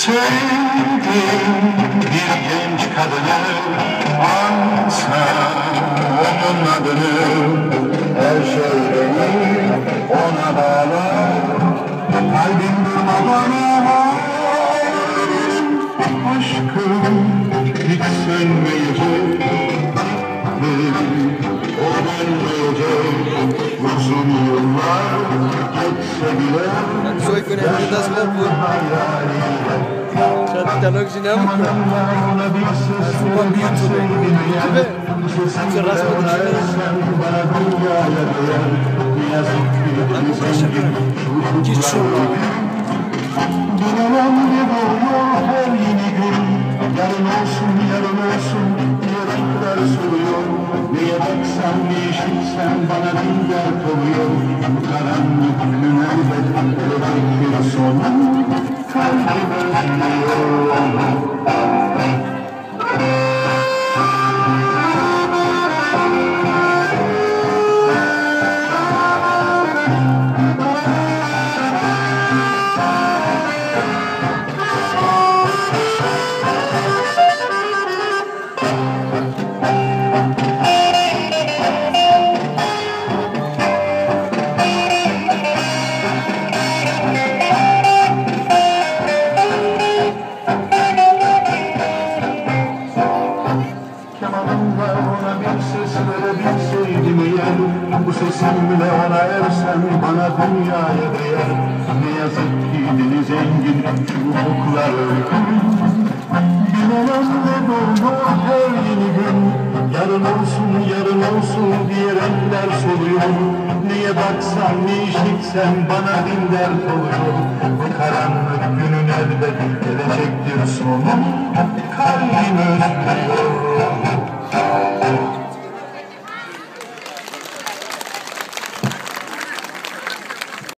sevdiğin bir genç kadını ansa onun adını her şeyi ona bağlar kalbim durmadan aşkım hiç sönmeyecek Zoe kunnen we dat lopen. Gaat dan ook zien hem? Van YouTube. YouTube. Ze raspen eruit. Dan moet je zeggen. Kies zo. Ne işitsen bana bin dert oluyor Bu karanlık günün elbet gelecek bir son Kalbim özlüyor Ses verebilseydim eğer Bu sesimle ona ersem bana dünyaya değer. Ne yazık ki deniz engin şu ufuklar ölüm Bilemem ne doğuyor her yeni gün. Yarın olsun yarın olsun diye renkler soluyor. Neye baksan ne işitsem bana bin dert oluyor. Bu karanlık günün elbet gelecektir sonu Kalbim özlüyor